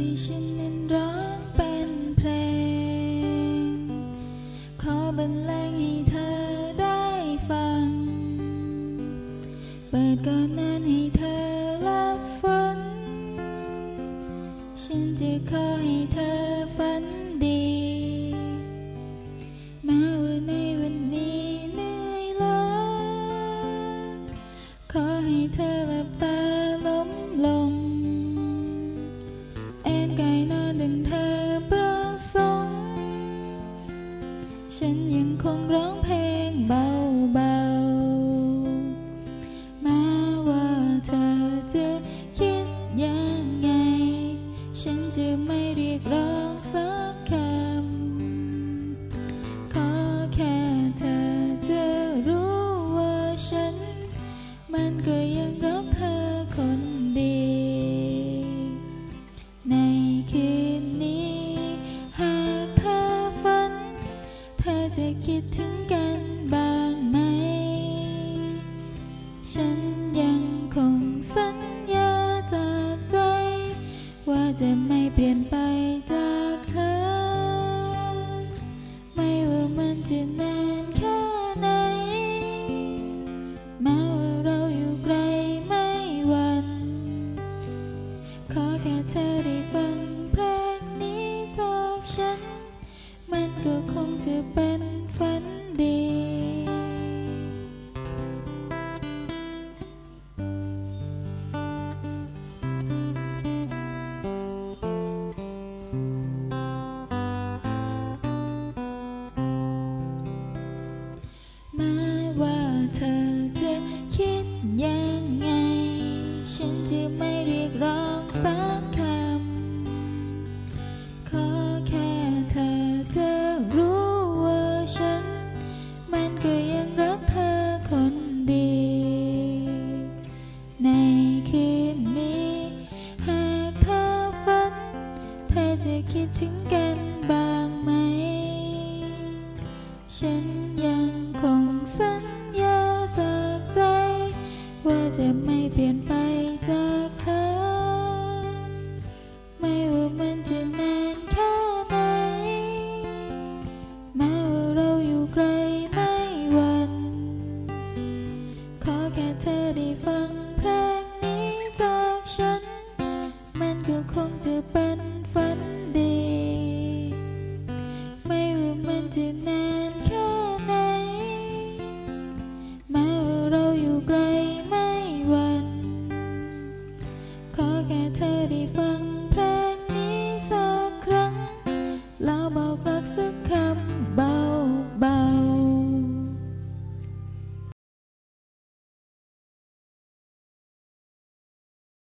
ที่ฉันนั้นร้องเป็นเพลง ขอบรรเลงให้เธอได้ฟัง เปิดก่อนนั้นให้เธอรับฝัน ฉันจะขอให้เธอฝันดีแม้ว่าในวันนี้เหนื่อยล้าขอให้เธอหลับตา ฉันยังคงร้องเพลงเบาๆแม้ว่าเธอจะคิดยังไง ฉันจะไม่เรียกร้องสักคำ ขอแค่เธอจะรู้ว่าฉัน มันก็ คิดถึงกันบ้างไหม ฉันยังคงสัญญาจากใจ ว่าจะไม่เปลี่ยนไปจากเธอ ไม่ว่ามันจะนานแค่ไหน แม้ว่าเราอยู่ไกลไม่หวัน ขอแค่เธอได้ฟังเพลงนี้จากฉัน มันก็คงจะเป็น ร้องสักคำ ขอแค่เธอจะรู้ว่าฉัน มันก็ยังรักเธอคนดีในคืนนี้ หากเธอฝัน เธอจะคิดถึงกันบ้างไหม ฉันยังคงสัญญาจากใจ ว่าจะไม่เปลี่ยนไป มันก็